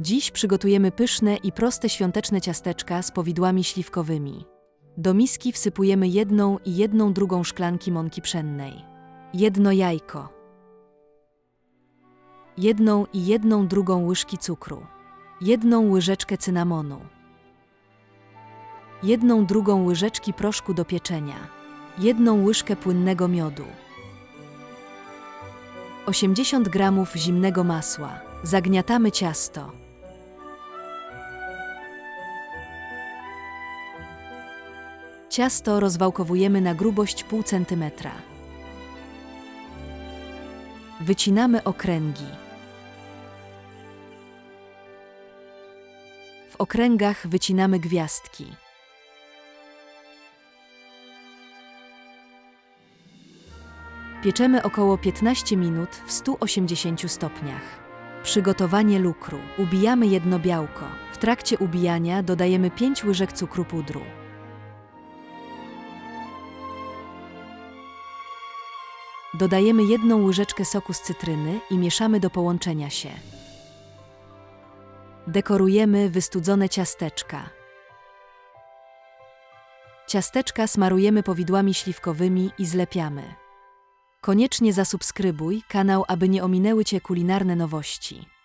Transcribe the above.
Dziś przygotujemy pyszne i proste świąteczne ciasteczka z powidłami śliwkowymi. Do miski wsypujemy jedną i jedną drugą szklanki mąki pszennej. Jedno jajko. Jedną i jedną drugą łyżki cukru. Jedną łyżeczkę cynamonu. Jedną drugą łyżeczki proszku do pieczenia. Jedną łyżkę płynnego miodu. 80 gramów zimnego masła. Zagniatamy ciasto. Ciasto rozwałkowujemy na grubość pół centymetra. Wycinamy okręgi. W okręgach wycinamy gwiazdki. Pieczemy około 15 minut w 180 stopniach. Przygotowanie lukru. Ubijamy jedno białko. W trakcie ubijania dodajemy 5 łyżek cukru pudru. Dodajemy jedną łyżeczkę soku z cytryny i mieszamy do połączenia się. Dekorujemy wystudzone ciasteczka. Ciasteczka smarujemy powidłami śliwkowymi i zlepiamy. Koniecznie zasubskrybuj kanał, aby nie ominęły Cię kulinarne nowości.